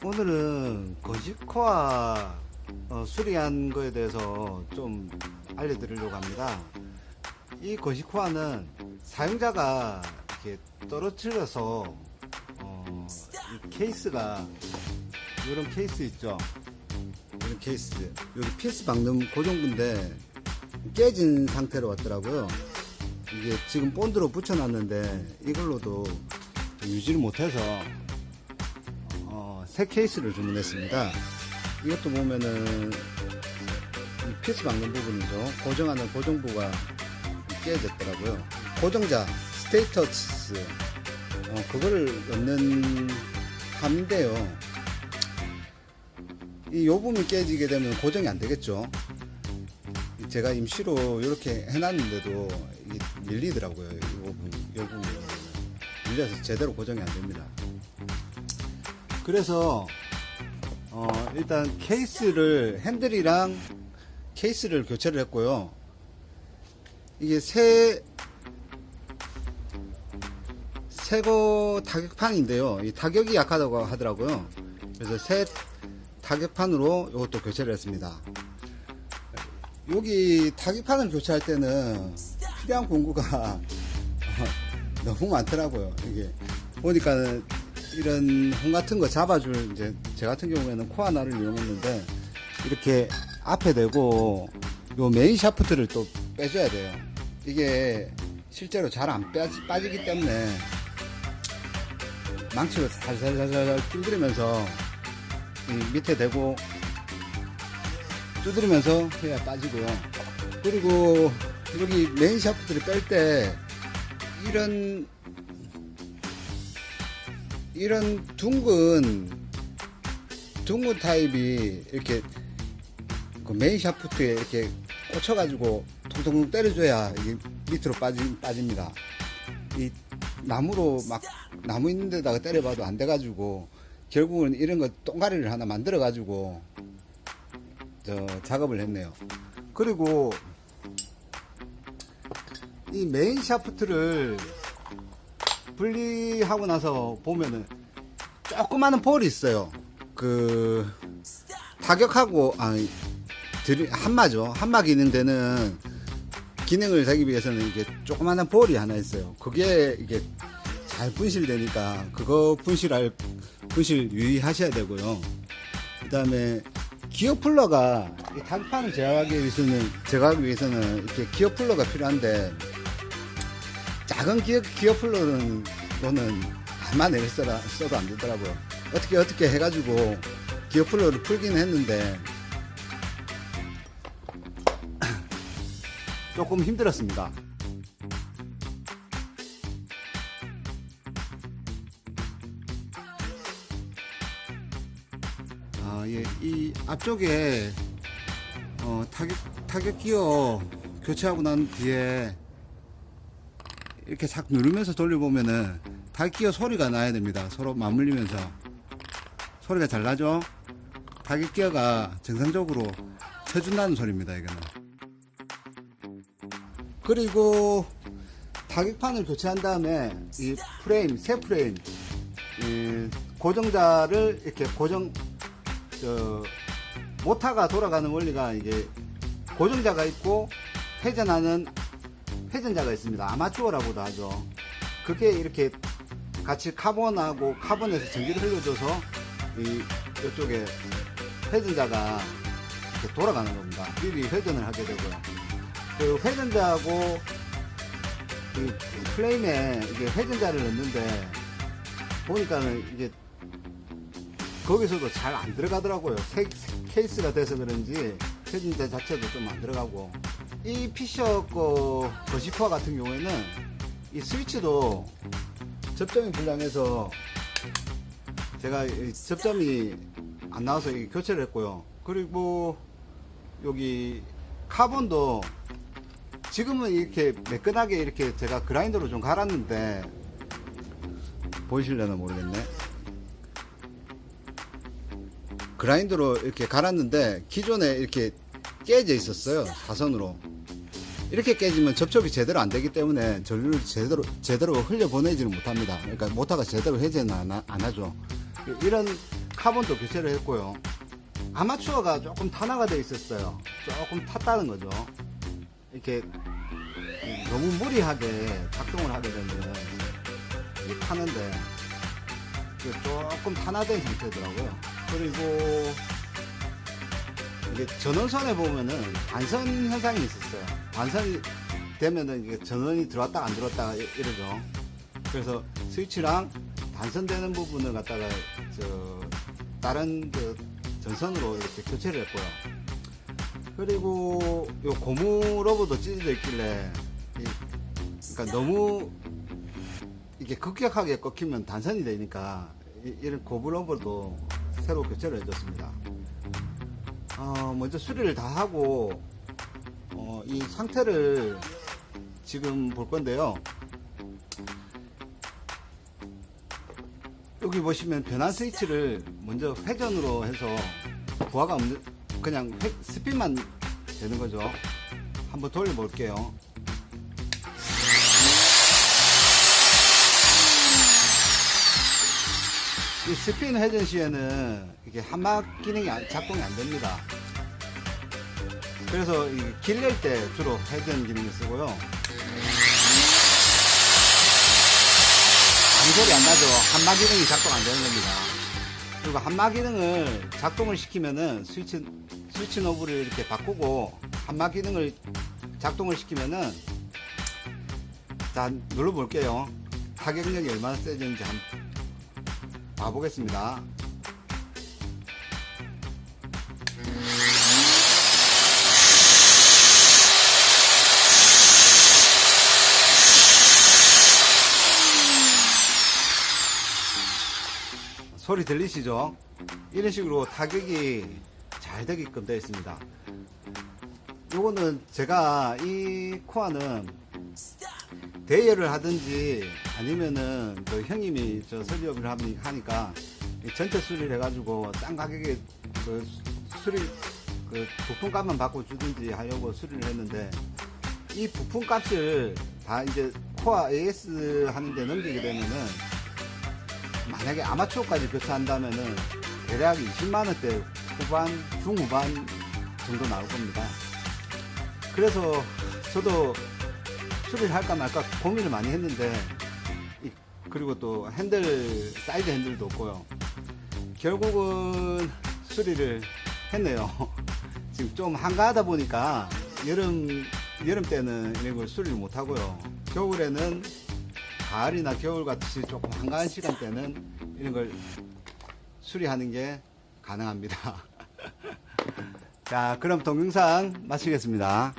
오늘은 거시코아 어, 수리한 거에 대해서 좀 알려드리려고 합니다. 이 거시코아는 사용자가 이렇게 떨어뜨려서 어, 이 케이스가 이런 케이스 있죠. 이런 케이스 여기 피스 방금 고정부인데 깨진 상태로 왔더라고요. 이게 지금 본드로 붙여놨는데 이걸로도 유지를 못해서 어, 새 케이스를 주문했습니다. 이것도 보면은 이 피스 박는 부분이죠. 고정하는 고정부가 깨졌더라고요. 고정자 스테이터스 어, 그거를 넣는 함인데요. 이 요금이 깨지게 되면 고정이 안 되겠죠. 제가 임시로 이렇게 해놨는데도 밀리더라고요. 이 요금, 요금이 밀려서 제대로 고정이 안 됩니다. 그래서 어, 일단 케이스를 핸들이랑 케이스를 교체를 했고요. 이게 새 새거 타격판인데요. 이 타격이 약하다고 하더라고요. 그래서 새 타격판으로 이것도 교체를 했습니다. 여기 타격판을 교체할 때는 필요한 공구가 너무 많더라고요. 이게 보니까 이런 홈 같은 거 잡아줄 이제 제 같은 경우에는 코 하나를 이용했는데 이렇게 앞에 대고 요 메인 샤프트를 또 빼줘야 돼요. 이게 실제로 잘 안 빠지기 때문에 망치로 살살살살 두드리면서 이 밑에 대고 두드리면서 해야 빠지고요. 그리고 여기 메인 샤프트를 뺄 때 이런 이런 둥근 둥근 타입이 이렇게 그 메인 샤프트에 이렇게 꽂혀가지고 통통 때려줘야 이게 밑으로 빠지, 빠집니다. 이 나무로 막 나무 있는 데다가 때려봐도 안 돼가지고 결국은 이런 거 똥가리를 하나 만들어가지고 저 작업을 했네요. 그리고 이 메인 샤프트를 분리하고 나서 보면은 조그마한 볼이 있어요. 그 타격하고 아니 드리 한마죠. 한마 기능 되는 기능을 되기 위해서는 이게 조그마한 볼이 하나 있어요. 그게 이게 잘 분실되니까 그거 분실할 분실 유의하셔야 되고요. 그다음에 기어 풀러가 이 단판을 제어하기 위해서는 제거하기 위해서는 이렇게 기어 풀러가 필요한데 작은 기어 풀러는 거는 아마 내를 써라, 써도 안 되더라고요. 어떻게 어떻게 해가지고 기어 풀러를 풀긴 했는데 조금 힘들었습니다. 아, 예, 이 앞쪽에 어, 타격 타격 기어 교체하고 난 뒤에 이렇게 싹 누르면서 돌려보면은 타격 기어 소리가 나야 됩니다. 서로 맞물리면서 소리가 잘 나죠? 타격 기어가 정상적으로 쳐준다는 소리입니다. 이거는. 그리고 타격판을 교체한 다음에 이 프레임, 새 프레임, 이 고정자를 이렇게 고정, 저, 모타가 돌아가는 원리가 이게 고정자가 있고 회전하는 회전자가 있습니다. 아마추어라고도 하죠. 그게 이렇게 같이 카본하고 카본에서 전기를 흘려줘서 이 이쪽에 회전자가 이렇게 돌아가는 겁니다. 미리 회전을 하게 되고요. 그 회전자하고 이 플레임에 이게 회전자를 넣는데 보니까는 이게 거기서도 잘 안 들어가더라고요. 케이스가 돼서 그런지 회전자 자체도 좀 안 들어가고 이 피셔 거 거시퍼 같은 경우에는 이 스위치도 접점이 불량해서 제가 이 접점이 안 나와서 이 교체를 했고요. 그리고 여기 카본도 지금은 이렇게 매끈하게 이렇게 제가 그라인더로 좀 갈았는데 보이실려나 모르겠네. 그라인더로 이렇게 갈았는데 기존에 이렇게 깨져 있었어요 사선으로 이렇게 깨지면 접촉이 제대로 안 되기 때문에 전류를 제대로 제대로 흘려 보내지를 못합니다. 그러니까 모터가 제대로 회전을 안, 하죠. 이런 카본도 교체를 했고요. 아마추어가 조금 탄화가 돼 있었어요. 조금 탔다는 거죠. 이렇게 너무 무리하게 작동을 하게 되면 타는데 조금 탄화된 상태더라고요. 그리고 이게 전원선에 보면은 반선 현상이 있었어요. 반선이 되면은 이게 전원이 들어왔다 안 들어왔다 이- 이러죠. 그래서 스위치랑 단선되는 부분을 갖다가 저 다른 그 전선으로 이렇게 교체를 했고요. 그리고 요 고무 러버도 찢어져 있길래 이- 그러니까 너무 이게 급격하게 꺾이면 단선이 되니까 이, 런 고무 러버도 새로 교체를 해줬습니다. 어, 먼저 수리를 다 하고 어, 이 상태를 지금 볼 건데요. 여기 보시면 변환 스위치를 먼저 회전으로 해서 부하가 없는 그냥 회- 스핀만 되는 거죠. 한번 돌려볼게요. 이 스핀 회전 시에는 이게 한막 기능이 안- 작동이 안 됩니다. 그래서 길낼 때 주로 회전 기능을 쓰고요. 아무 소리 안 나죠. 한마 기능이 작동 안 되는 겁니다. 그리고 한마 기능을 작동을 시키면은 스위치, 스위치 노브를 이렇게 바꾸고 한마 기능을 작동을 시키면은 자, 눌러볼게요. 타격력이 얼마나 세졌는지 한번 봐보겠습니다. 소리 들리시죠? 이런 식으로 타격이 잘 되게끔 되어 있습니다. 요거는 제가 이 코어는 대여를 하든지 아니면은 그 형님이 저 설비업을 하니- 하니까 이 전체 수리를 해가지고 싼 가격에 그 수- 수리 그 부품 값만 바꿔 주든지 하려고 수리를 했는데 이 부품 값을 다 이제 코어 AS 하는데 넘기게 되면은 만약에 아마추어까지 교체한다면은 대략 20만 원대 후반 중후반 정도 나올 겁니다. 그래서 저도 수리를 할까 말까 고민을 많이 했는데 이- 그리고 또 핸들 사이드 핸들도 없고요. 결국은 수리를 했네요. 지금 좀 한가하다 보니까 여름 여름 때는 이런 걸 수리를 못 하고요. 겨울에는 가을이나 겨울 같이 조금 한가한 시간대는 이런 걸 수리하는 게 가능합니다. 자, 그럼 동영상 마치겠습니다.